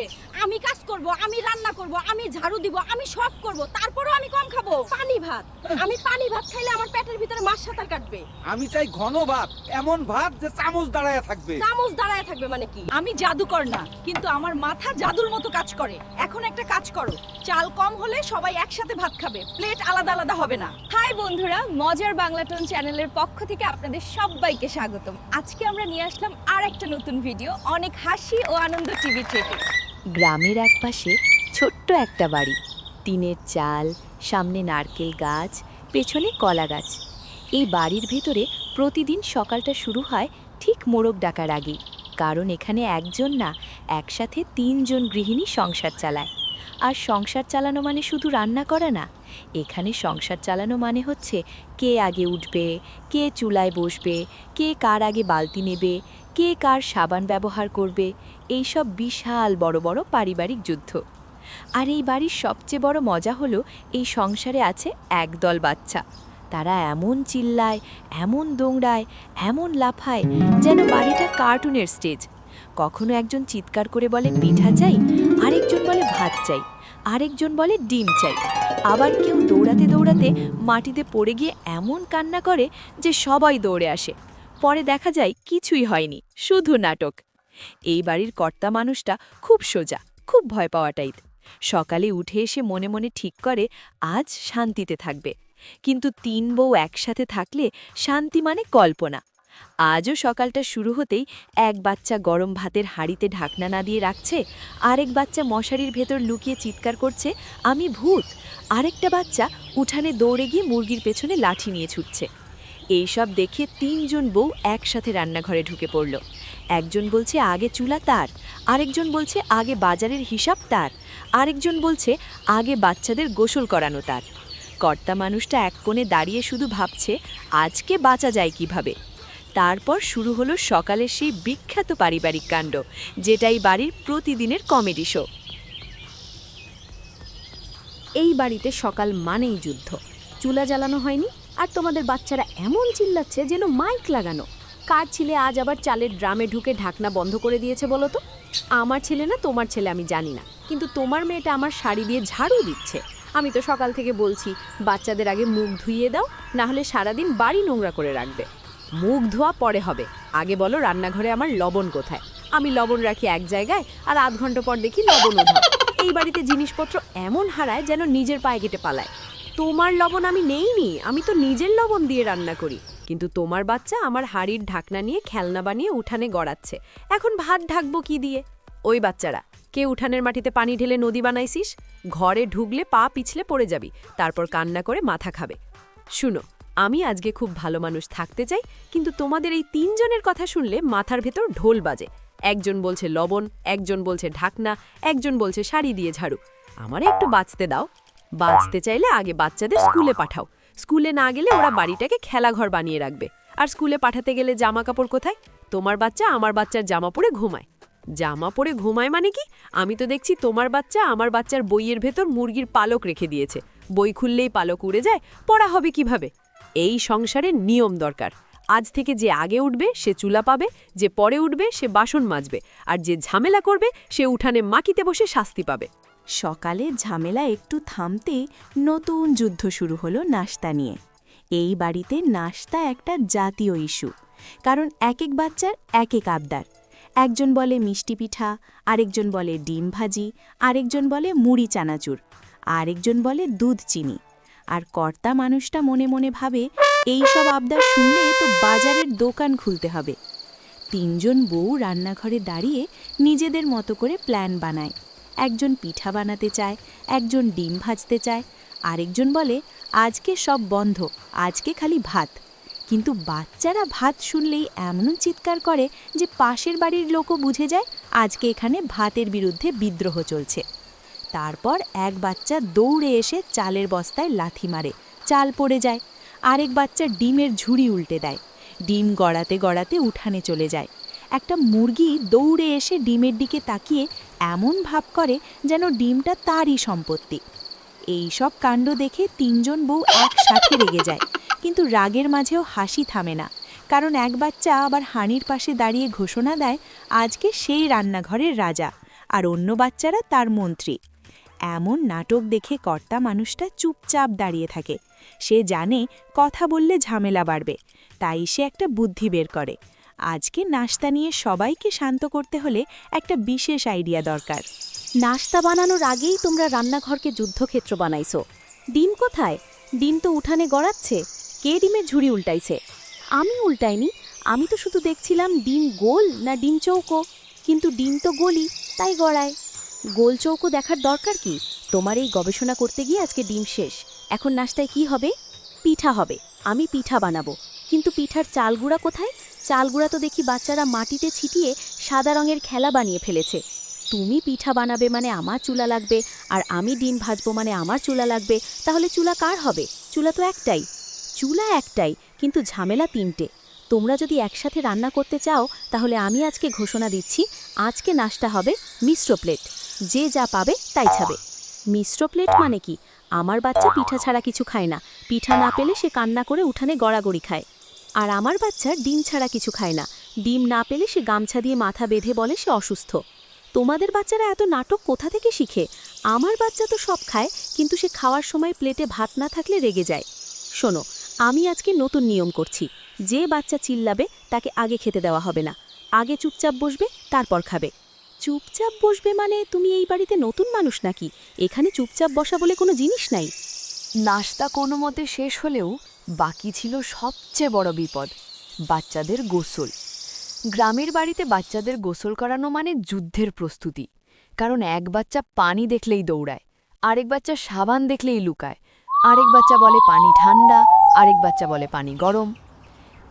হবে। আমি কাজ করব আমি রান্না করব আমি ঝাড়ু দিব আমি সব করব তারপরেও আমি কম খাব। পানি ভাত। আমি পানি ভাত খাইলে আমার পেটের ভিতরে মাছ সাঁতার কাটবে। আমি চাই ঘন ভাত এমন ভাত যে চামচ দাঁড়ায় থাকবে। চামচ দাঁড়ায় থাকবে মানে কি? আমি জাদুকর না কিন্তু আমার মাথা জাদুর মতো কাজ করে। এখন একটা কাজ করো চাল কম হলে সবাই একসাথে ভাত খাবে প্লেট আলাদা আলাদা হবে না। হাই বন্ধুরা মজার বাংলাটন চ্যানেলের পক্ষ থেকে আপনাদের সবাইকে স্বাগতম। আজকে আমরা নিয়ে আসলাম আর একটা নতুন ভিডিও অনেক হাসি ও আনন্দ টিভি থেকে। গ্রামের এক পাশে ছোট্ট একটা বাড়ি। টিনের চাল, সামনে নারকেল গাছ, পেছনে কলা গাছ। এই বাড়ির ভেতরে প্রতিদিন সকালটা শুরু হয় ঠিক মোরগ ডাকার আগে কারণ এখানে একজন না, একসাথে তিনজন গৃহিণী সংসার চালায়। আর সংসার চালানো মানে শুধু রান্না করা না এখানে সংসার চালানো মানে হচ্ছে কে আগে উঠবে, কে চুলায় বসবে, কে কার আগে বালতি নেবে, কে কার সাবান ব্যবহার করবে, এইসব বিশাল বড় বড় পারিবারিক যুদ্ধ। আর এই বাড়ির সবচেয়ে বড় মজা হলো এই সংসারে আছে একদল বাচ্চা। তারা এমন চিল্লায়, এমন দৌড়ায়, এমন লাফায় যেন বাড়িটা কার্টুনের স্টেজ। কখনো একজন চিৎকার করে বলে পিঠা চাই, আরেকজন বলে ভাত চাই, আরেকজন বলে ডিম চাই। আবার কেউ দৌড়াতে দৌড়াতে মাটিতে পড়ে গিয়ে এমন কান্না করে যে সবাই দৌড়ে আসে। পরে দেখা যায় কিছুই হয়নি, শুধু নাটক। এই বাড়ির কর্তা মানুষটা খুব সোজা, খুব ভয় পাওয়া টাইপ সকালে উঠে এসে মনে মনে ঠিক করে আজ শান্তিতে থাকবে। কিন্তু তিন বউ একসাথে থাকলে শান্তি মানে কল্পনা। আজও সকালটা শুরু হতেই এক বাচ্চা গরম ভাতের হাঁড়িতে ঢাকনা না দিয়ে রাখছে, আরেক বাচ্চা মশারির ভেতর লুকিয়ে চিৎকার করছে, আমি ভূত! আরেকটা বাচ্চা উঠানে দৌড়ে গিয়ে মুরগির পেছনে লাঠি নিয়ে ছুটছে। এইসব দেখে তিনজন বউ একসাথে রান্নাঘরে ঢুকে পড়ল। একজন বলছে, আগে চুলা তার। আরেকজন বলছে, আগে বাজারের হিসাব তার। আরেকজন বলছে, আগে বাচ্চাদের গোসল করানো তার। কর্তা মানুষটা এক কোণে দাঁড়িয়ে শুধু ভাবছে, আজকে বাঁচা যায় কীভাবে? তারপর শুরু হলো সকালের সেই বিখ্যাত পারিবারিক কাণ্ড, যেটাই বাড়ির প্রতিদিনের কমেডি শো। এই বাড়িতে সকাল মানেই যুদ্ধ। চুলা জ্বালানো হয়নি, আর তোমাদের বাচ্চারা এমন চিল্লাচ্ছে যেন মাইক লাগানো। কার ছেলে আজ আবার চালের ড্রামে ঢুকে ঢাকনা বন্ধ করে দিয়েছে বলো তো? আমার ছেলে না, তোমার ছেলে আমি জানি না। কিন্তু তোমার মেয়েটা আমার শাড়ি দিয়ে ঝাড়ু দিচ্ছে। আমি তো সকাল থেকে বলছি, বাচ্চাদের আগে মুখ ধুইয়ে দাও না হলে সারাদিন বাড়ি নোংরা করে রাখবে। মুখ ধোয়া পরে হবে। আগে বলো রান্নাঘরে আমার লবণ কোথায়? আমি লবণ রাখি এক জায়গায় আর আধ ঘণ্টা পর দেখি লবণ উধাও। এই বাড়িতে জিনিসপত্র এমন হারায় যেন নিজের পায়ে কেটে পালায়। তোমার লবণ আমি নেইনি, আমি তো নিজের লবণ দিয়ে রান্না করি। কিন্তু তোমার বাচ্চা আমার হাড়ির ঢাকনা নিয়ে খেলনা বানিয়ে উঠানে গড়াচ্ছে। এখন ভাত ঢাকবো কি দিয়ে? ওই বাচ্চারা, কে উঠানের মাটিতে পানি ঢেলে নদী বানাইছিস? ঘরে ঢুকলে পা পিছলে পড়ে যাবি, তারপর কান্না করে মাথা খাবে। শুনো আমি আজকে খুব ভালো মানুষ থাকতে চাই, কিন্তু তোমাদের এই তিনজনের কথা শুনলে মাথার ভেতর ঢোল বাজে। একজন বলছে লবণ, একজন বলছে ঢাকনা, একজন বলছে শাড়ি দিয়ে ঝাড়ু। আমারে একটু বাঁচতে দাও। বাঁচতে চাইলে আগে বাচ্চাদের স্কুলে পাঠাও। স্কুলে না গেলে ওরা বাড়িটাকে খেলাঘর বানিয়ে রাখবে। আর স্কুলে পাঠাতে গেলে জামা কাপড় কোথায়? তোমার বাচ্চা আমার বাচ্চার জামা পরে ঘুমায়। জামা পরে ঘুমায় মানে কি? আমি তো দেখছি তোমার বাচ্চা আমার বাচ্চার বইয়ের ভেতর মুরগির পালক রেখে দিয়েছে। বই খুললেই পালক উড়ে যায়, পড়া হবে কীভাবে? এই সংসারের নিয়ম দরকার। আজ থেকে যে আগে উঠবে, সে চুলা পাবে, যে পরে উঠবে, সে বাসন মাজবে, আর যে ঝামেলা করবে, সে উঠানে মাকিতে বসে শাস্তি পাবে। সকালে ঝামেলা একটু থামতেই নতুন যুদ্ধ শুরু হলো নাস্তা নিয়ে। এই বাড়িতে নাস্তা একটা জাতীয় ইস্যু, কারণ এক এক বাচ্চার এক এক আবদার। একজন বলে মিষ্টি পিঠা, আরেকজন বলে ডিম ভাজি, আরেকজন বলে মুড়ি চানাচুর, আরেকজন বলে দুধ চিনি। আর কর্তা মানুষটা মনে মনে ভাবে এই সব আবদার শুনলে তো বাজারের দোকান খুলতে হবে। তিনজন বউ রান্নাঘরে দাঁড়িয়ে নিজেদের মতো করে প্ল্যান বানায়। একজন পিঠা বানাতে চায়, একজন ডিম ভাজতে চায়। আরেকজন বলে, আজকে সব বন্ধ, আজকে খালি ভাত। কিন্তু বাচ্চারা ভাত শুনলেই এমন চিৎকার করে যে পাশের বাড়ির লোকও বুঝে যায়, আজকে এখানে ভাতের বিরুদ্ধে বিদ্রোহ চলছে। তারপর এক বাচ্চা দৌড়ে এসে চালের বস্তায় লাথি মারে। চাল পড়ে যায়। আরেক বাচ্চা ডিমের ঝুড়ি উল্টে দেয়। ডিম গড়াতে গড়াতে উঠানে চলে যায়। একটা মুরগি দৌড়ে এসে ডিমের দিকে তাকিয়ে এমন ভাব করে যেন ডিমটা তারই সম্পত্তি। এই সব কাণ্ড দেখে তিনজন বউ একসাথে রেগে যায়। কিন্তু রাগের মাঝেও হাসি থামে না। কারণ এক বাচ্চা আবার হানির পাশে দাঁড়িয়ে ঘোষণা দেয়, আজকে সেই রান্নাঘরের রাজা। আর অন্য বাচ্চারা তার মন্ত্রী। এমন নাটক দেখে কর্তা মানুষটা চুপচাপ দাঁড়িয়ে থাকে। সে জানে কথা বললে ঝামেলা বাড়বে, তাই সে একটা বুদ্ধি বের করে। আজকে নাস্তা নিয়ে সবাইকে শান্ত করতে হলে একটা বিশেষ আইডিয়া দরকার। নাস্তা বানানোর আগেই তোমরা রান্নাঘরকে যুদ্ধক্ষেত্র বানাইছো। ডিম কোথায়? ডিম তো উঠানে গড়াচ্ছে। কে ডিমের ঝুড়ি উল্টাইছে? আমি উল্টাইনি। আমি তো শুধু দেখছিলাম ডিম গোল না ডিম চৌকো। কিন্তু ডিম তো গোলই, তাই গড়ায়। গোল চৌকো দেখার দরকার কি? তোমার এই গবেষণা করতে গিয়ে আজকে ডিম শেষ। এখন নাস্তায় কি হবে? পিঠা হবে। আমি পিঠা বানাবো। কিন্তু পিঠার চালগুড়া কোথায়? চালগুড়া তো দেখি বাচ্চারা মাটিতে ছিটিয়ে সাদা রঙের খেলা বানিয়ে ফেলেছে। তুমি পিঠা বানাবে মানে আমার চুলা লাগবে, আর আমি ডিম ভাজবো মানে আমার চুলা লাগবে। তাহলে চুলা কার হবে? চুলা তো একটাই। চুলা একটাই, কিন্তু ঝামেলা তিনটে। তোমরা যদি একসাথে রান্না করতে চাও, তাহলে আমি আজকে ঘোষণা দিচ্ছি, আজকে নাস্তা হবে মিশ্র প্লেট। যে যা পাবে তাই ছাবে মিশ্র প্লেট মানে কি? আমার বাচ্চা পিঠা ছাড়া কিছু খায় না। পিঠা না পেলে সে কান্না করে উঠানে গড়াগড়ি খায়। আর আমার বাচ্চা ডিম ছাড়া কিছু খায় না। ডিম না পেলে সে গামছা দিয়ে মাথা বেঁধে বলে সে অসুস্থ। তোমাদের বাচ্চারা এত নাটক কোথা থেকে শিখে? আমার বাচ্চা তো সব খায়, কিন্তু সে খাওয়ার সময় প্লেটে ভাত না থাকলে রেগে যায়। শোনো, আমি আজকে নতুন নিয়ম করছি। যে বাচ্চা চিল্লাবে, তাকে আগে খেতে দেওয়া হবে না। আগে চুপচাপ বসবে, তারপর খাবে। চুপচাপ বসবে মানে তুমি এই বাড়িতে নতুন মানুষ নাকি? এখানে চুপচাপ বসা বলে কোনো জিনিস নাই। নাস্তা কোনো মতে শেষ হলেও বাকি ছিল সবচেয়ে বড় বিপদ, বাচ্চাদের গোসল। গ্রামের বাড়িতে বাচ্চাদের গোসল করানো মানে যুদ্ধের প্রস্তুতি। কারণ এক বাচ্চা পানি দেখলেই দৌড়ায়, আরেক বাচ্চা সাবান দেখলেই লুকায়, আরেক বাচ্চা বলে পানি ঠান্ডা, আরেক বাচ্চা বলে পানি গরম।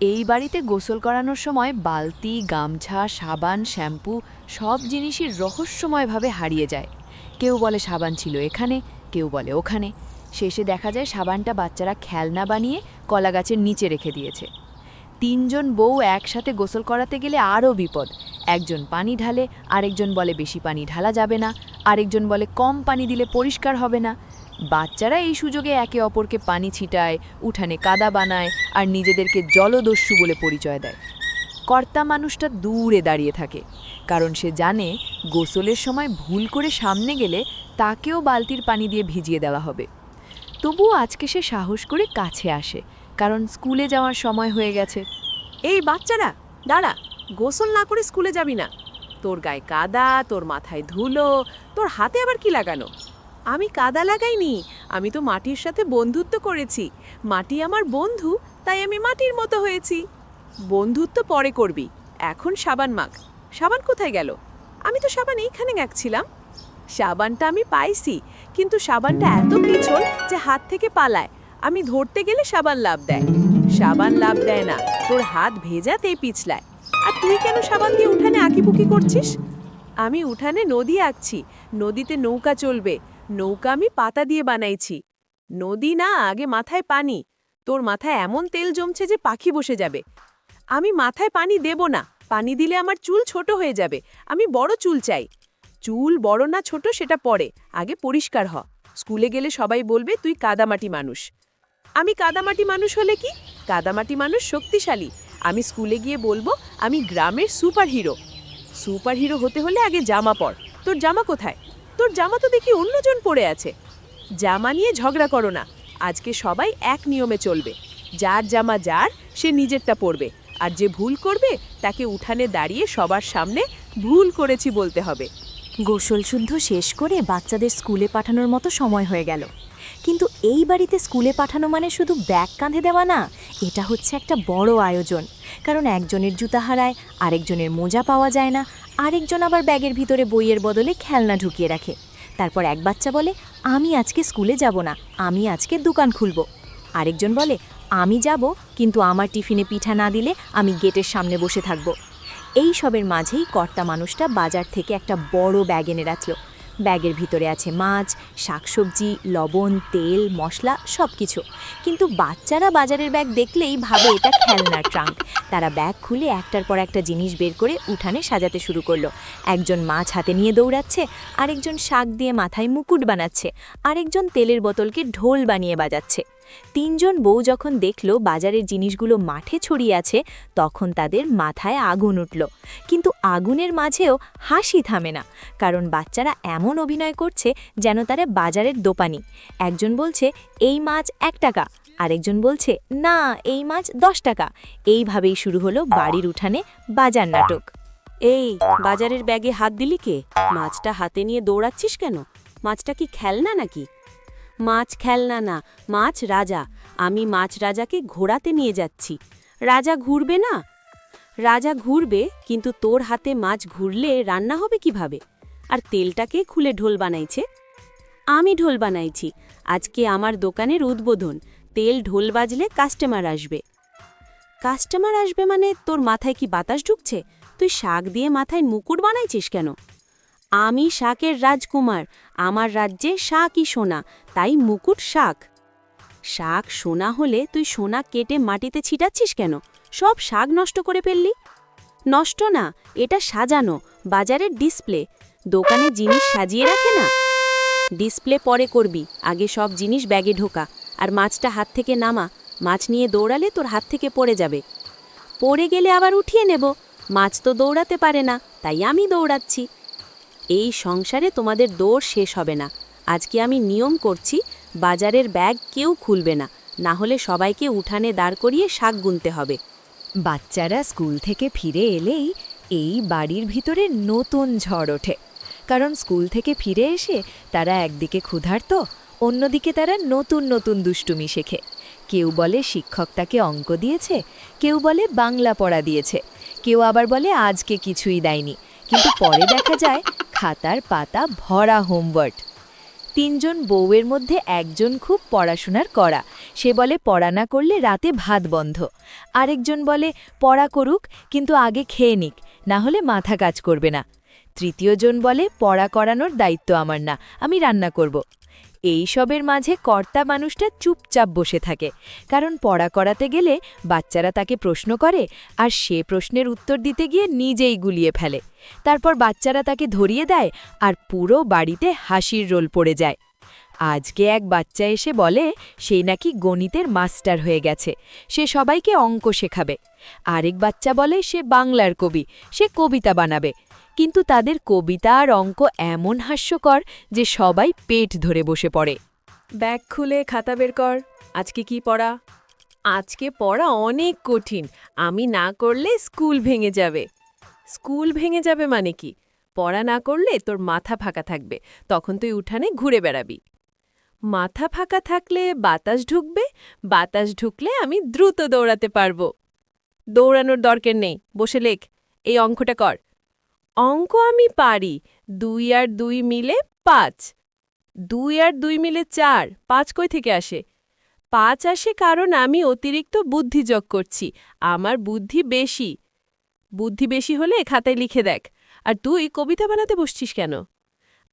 এই বাড়িতে গোসল করানোর সময় বালতি, গামছা, সাবান, শ্যাম্পু সব জিনিসই রহস্যময়ভাবে হারিয়ে যায়। কেউ বলে সাবান ছিল এখানে, কেউ বলে ওখানে। শেষে দেখা যায় সাবানটা বাচ্চারা খেলনা বানিয়ে কলা গাছের নিচে রেখে দিয়েছে। তিনজন বউ একসাথে গোসল করাতে গেলে আরও বিপদ। একজন পানি ঢালে, আরেকজন বলে বেশি পানি ঢালা যাবে না, আরেকজন বলে কম পানি দিলে পরিষ্কার হবে না। বাচ্চারা এই সুযোগে একে অপরকে পানি ছিটায়, উঠানে কাদা বানায় আর নিজেদেরকে জলদস্যু বলে পরিচয় দেয়। কর্তা মানুষটা দূরে দাঁড়িয়ে থাকে, কারণ সে জানে গোসলের সময় ভুল করে সামনে গেলে তাকেও বালতির পানি দিয়ে ভিজিয়ে দেওয়া হবে। তবুও আজকে সে সাহস করে কাছে আসে, কারণ স্কুলে যাওয়ার সময় হয়ে গেছে। এই বাচ্চারা, দাঁড়া, গোসল না করে স্কুলে যাবি না। তোর গায়ে কাদা, তোর মাথায় ধুলো, তোর হাতে আবার কি লাগানো? আমি কাদা লাগাইনি, আমি তো মাটির সাথে বন্ধুত্ব করেছি। মাটি আমার বন্ধু, তাই আমি মাটির মতো হয়েছি। বন্ধুত্ব পরে করবি, এখন সাবান মাখ। সাবান কোথায় গেল? আমি তো সাবান এইখানে গাঁকছিলাম সাবানটা আমি পাইছি, কিন্তু সাবানটা এত পিছল যে হাত থেকে পালায়। আমি ধরতে গেলে সাবান লাভ দেয়। সাবান লাভ দেয় না, তোর হাত ভেজাতেই পিছলায়। আর তুই কেন সাবান দিয়ে উঠানে আঁকিপুকি করছিস? আমি উঠানে নদী আঁকছি, নদীতে নৌকা চলবে। নৌকা আমি পাতা দিয়ে বানাইছি। নদী না, আগে মাথায় পানি। তোর মাথায় এমন তেল জমছে যে পাখি বসে যাবে। আমি মাথায় পানি দেব না। পানি দিলে আমার চুল ছোট হয়ে যাবে। আমি বড় চুল চাই। চুল বড় না ছোট সেটা পরে। আগে পরিষ্কার হ। স্কুলে গেলে সবাই বলবে, তুই কাদামাটি মানুষ। আমি কাদামাটি মানুষ হলে কি? কাদামাটি মানুষ শক্তিশালী। আমি স্কুলে গিয়ে বলব, আমি গ্রামের সুপার হিরো সুপার হিরো হতে হলে আগে জামা পর। তোর জামা কোথায়? তোর জামা তো দেখি অন্যজন পরে আছে। জামা নিয়ে ঝগড়া করো না। আজকে সবাই এক নিয়মে চলবে। যার জামা যার, সে নিজেরটা পরবে। আর যে ভুল করবে, তাকে উঠানে দাঁড়িয়ে সবার সামনে ভুল করেছি বলতে হবে। গোসল শুদ্ধ শেষ করে বাচ্চাদের স্কুলে পাঠানোর মতো সময় হয়ে গেল। কিন্তু এই বাড়িতে স্কুলে পাঠানো মানে শুধু ব্যাগ কাঁধে দেওয়া না, এটা হচ্ছে একটা বড় আয়োজন। কারণ একজনের জুতা হারায়, আরেকজনের মোজা পাওয়া যায় না, আরেকজন আবার ব্যাগের ভিতরে বইয়ের বদলে খেলনা ঢুকিয়ে রাখে। তারপর এক বাচ্চা বলে, আমি আজকে স্কুলে যাব না, আমি আজকে দোকান খুলব। আরেকজন বলে, আমি যাব, কিন্তু আমার টিফিনে পিঠা না দিলে আমি গেটের সামনে বসে থাকব। এই সবের মাঝেই কর্তা মানুষটা বাজার থেকে একটা বড় ব্যাগ এনে রাখল। ব্যাগের ভিতরে আছে মাছ, শাকসবজি, লবণ, তেল, মশলা সব কিছু কিন্তু বাচ্চারা বাজারের ব্যাগ দেখলেই ভাবে এটা খেলনার ট্রাঙ্ক। তারা ব্যাগ খুলে একটার পর একটা জিনিস বের করে উঠানে সাজাতে শুরু করল। একজন মাছ হাতে নিয়ে দৌড়াচ্ছে, আরেকজন শাক দিয়ে মাথায় মুকুট বানাচ্ছে, আরেকজন তেলের বোতলকে ঢোল বানিয়ে বাজাচ্ছে। তিনজন বউ যখন দেখল বাজারের জিনিসগুলো মাঠে ছড়িয়ে আছে, তখন তাদের মাথায় আগুন উঠল। কিন্তু আগুনের মাঝেও হাসি থামে না, কারণ বাচ্চারা এমন অভিনয় করছে যেন তারা বাজারের দোপানি। একজন বলছে, এই মাছ এক টাকা। আরেকজন বলছে, না, এই মাছ দশ টাকা। এইভাবেই শুরু হলো বাড়ির উঠানে বাজার নাটক। এই, বাজারের ব্যাগে হাত দিলি কে? মাছটা হাতে নিয়ে দৌড়াচ্ছিস কেন? মাছটা কি খেলনা নাকি? মাছ খেলনা না, মাছ রাজা। আমি মাছ রাজাকে ঘোড়াতে নিয়ে যাচ্ছি। রাজা ঘুরবে না? রাজা ঘুরবে, কিন্তু তোর হাতে মাছ ঘুরলে রান্না হবে কীভাবে? আর তেলটাকে খুলে ঢোল বানাইছে? আমি ঢোল বানাইছি। আজকে আমার দোকানের উদ্বোধন। তেল ঢোল বাজলে কাস্টমার আসবে। কাস্টমার আসবে মানে তোর মাথায় কি বাতাস ঢুকছে? তুই শাক দিয়ে মাথায় মুকুট বানাইছিস কেন? আমি শাকের রাজকুমার, আমার রাজ্যে শাকই সোনা, তাই মুকুট শাক। শাক সোনা হলে তুই সোনা কেটে মাটিতে ছিটাচ্ছিস কেন? সব শাক নষ্ট করে ফেললি? নষ্ট না, এটা সাজানো বাজারের ডিসপ্লে। দোকানে জিনিস সাজিয়ে রাখে না। ডিসপ্লে পরে করবি, আগে সব জিনিস ব্যাগে ঢোকা, আর মাছটা হাত থেকে নামা, মাছ নিয়ে দৌড়ালে তোর হাত থেকে পড়ে যাবে। পড়ে গেলে আবার উঠিয়ে নেব, মাছ তো দৌড়াতে পারে না, তাই আমি দৌড়াচ্ছি। এই সংসারে তোমাদের দৌড় শেষ হবে না। আজকে আমি নিয়ম করছি, বাজারের ব্যাগ কেউ খুলবে না। না হলে সবাইকে উঠানে দাঁড় করিয়ে শাক গুনতে হবে। বাচ্চারা স্কুল থেকে ফিরে এলেই এই বাড়ির ভিতরে নতুন ঝড় ওঠে। কারণ স্কুল থেকে ফিরে এসে তারা একদিকে ক্ষুধার্ত, অন্যদিকে তারা নতুন নতুন দুষ্টুমি শেখে। কেউ বলে শিক্ষক তাকে অঙ্ক দিয়েছে, কেউ বলে বাংলা পড়া দিয়েছে, কেউ আবার বলে আজকে কিছুই দেয়নি। কিন্তু পরে দেখা যায় খাতার পাতা ভরা হোমওয়ার্ক। তিনজন বউয়ের মধ্যে একজন খুব পড়াশোনার করা সে বলে, পড়া না করলে রাতে ভাত বন্ধ। আরেকজন বলে, পড়া করুক, কিন্তু আগে খেয়ে নিক, না হলে মাথা কাজ করবে না। তৃতীয়জন বলে পড়া করানোর দায়িত্ব আমার না, আমি রান্না করব। এই সবের মাঝে কর্তা মানুষটা চুপচাপ বসে থাকে, কারণ পড়া করাতে গেলে বাচ্চারা তাকে প্রশ্ন করে আর সে প্রশ্নের উত্তর দিতে গিয়ে নিজেই গুলিয়ে ফেলে। তারপর বাচ্চারা তাকে ধরিয়ে দেয় আর পুরো বাড়িতে হাসির রোল পড়ে যায়। আজকে এক বাচ্চা এসে বলে সেই নাকি গণিতের মাস্টার হয়ে গেছে, সে সবাইকে অঙ্ক শেখাবে। আরেক বাচ্চা বলে, সে বাংলার কবি, সে কবিতা বানাবে। কিন্তু তাদের কবিতা আর অঙ্ক এমন হাস্যকর যে সবাই পেট ধরে বসে পড়ে। ব্যাগ খুলে খাতা বের কর, আজকে কি পড়া? আজকে পড়া অনেক কঠিন, আমি না করলে স্কুল ভেঙে যাবে। স্কুল ভেঙে যাবে মানে কি? পড়া না করলে তোর মাথা ফাঁকা থাকবে, তখন তুই উঠানে ঘুরে বেড়াবি। মাথা ফাঁকা থাকলে বাতাস ঢুকবে, বাতাস ঢুকলে আমি দ্রুত দৌড়াতে পারব। দৌড়ানোর দরকার নেই, বসে লেখ, এই অঙ্কটা কর। অঙ্ক আমি পারি। দুই আর দুই মিলে পাঁচ। দুই আর দুই মিলে চার। পাঁচ কই থেকে আসে? পাঁচ আসে কারণ আমি অতিরিক্ত বুদ্ধি যোগ করছি। আমার বুদ্ধি বেশি। বুদ্ধি বেশি হলে খাতায় লিখে দেখ। আর তুই কবিতা বানাতে বসছিস কেন?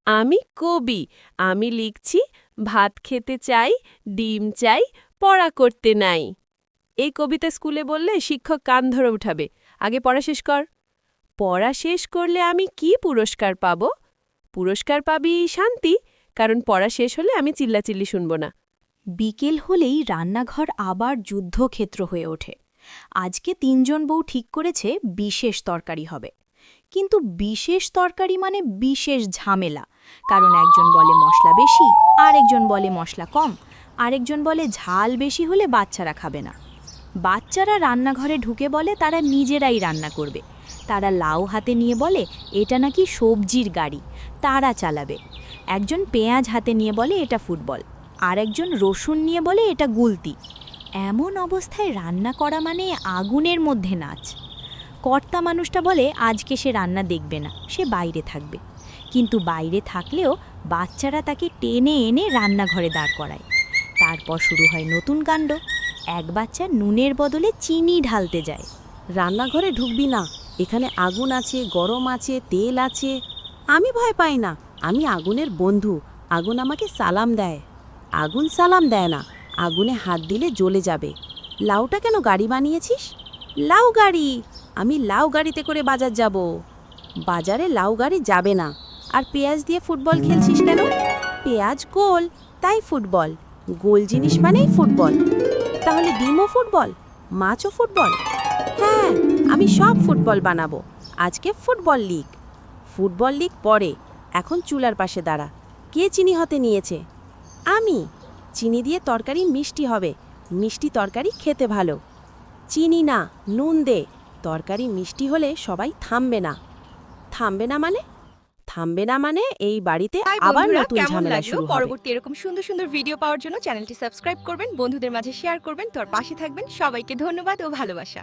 আমি কবি। আমি লিখছি, ভাত খেতে চাই, ডিম চাই, পড়া করতে নাই। এই কবিতা স্কুলে বললে শিক্ষক কান ধরে উঠাবে। আগে পড়া শেষ কর। পড়া শেষ করলে আমি কি পুরস্কার পাব? পুরস্কার পাবি শান্তি, কারণ পড়া শেষ হলে আমি চিল্লাচিল্লি শুনব না। বিকেল হলেই রান্নাঘর আবার যুদ্ধক্ষেত্র হয়ে ওঠে। আজকে তিনজন বউ ঠিক করেছে বিশেষ তরকারি হবে। কিন্তু বিশেষ তরকারি মানে বিশেষ ঝামেলা, কারণ একজন বলে মশলা বেশি, আরেকজন বলে মশলা কম, আরেকজন বলে ঝাল বেশি হলে বাচ্চারা খাবে না। বাচ্চারা রান্নাঘরে ঢুকে বলে তারা নিজেরাই রান্না করবে। তারা লাউ হাতে নিয়ে বলে, এটা নাকি সবজির গাড়ি, তারা চালাবে। একজন পেঁয়াজ হাতে নিয়ে বলে, এটা ফুটবল। আর একজন রসুন নিয়ে বলে, এটা গুলতি। এমন অবস্থায় রান্না করা মানে আগুনের মধ্যে নাচ। কর্তা মানুষটা বলে, আজকে সে রান্না দেখবে না, সে বাইরে থাকবে। কিন্তু বাইরে থাকলেও বাচ্চারা তাকে টেনে এনে রান্নাঘরে দাঁড় করায়। তারপর শুরু হয় নতুন কাণ্ড। এক বাচ্চা নুনের বদলে চিনি ঢালতে যায়। রান্নাঘরে ঢুকবি না। এখানে আগুন আছে, গরম আছে, তেল আছে। আমি ভয় পাই না। আমি আগুনের বন্ধু। আগুন আমাকে সালাম দেয়। আগুন সালাম দেয় না। আগুনে হাত দিলে জ্বলে যাবে। লাউটা কেন গাড়ি বানিয়েছিস? লাউ গাড়ি। আমি লাউ গাড়িতে করে বাজার যাব। বাজারে লাউ গাড়ি যাবে না। আর পেঁয়াজ দিয়ে ফুটবল খেলছিস কেন? পেঁয়াজ গোল, তাই ফুটবল। গোল জিনিস মানেই ফুটবল। তাহলে ডিমও ফুটবল, মাছও ফুটবল। হ্যাঁ আমি সব ফুটবল বানাবো। আজকে ফুটবল লিগ। ফুটবল লিগ পরে। এখন চুলার পাশে দাঁড়া। কে চিনি হতে নিয়েছে? আমি। চিনি দিয়ে তরকারি মিষ্টি হবে। মিষ্টি তরকারি খেতে ভালো। চিনি না নুন দে। তরকারি মিষ্টি হলে সবাই থামবে না। থামবে না মানে? থামবে না মানে এই বাড়িতে আবার নতুন ঝামেলা শুরু হবে। পরবর্তী এরকম সুন্দর সুন্দর ভিডিও পাওয়ার জন্য চ্যানেলটি সাবস্ক্রাইব করবেন বন্ধুদের মাঝে শেয়ার করবেন। তোর পাশে থাকবেন সবাইকে। ধন্যবাদ ও ভালোবাসা।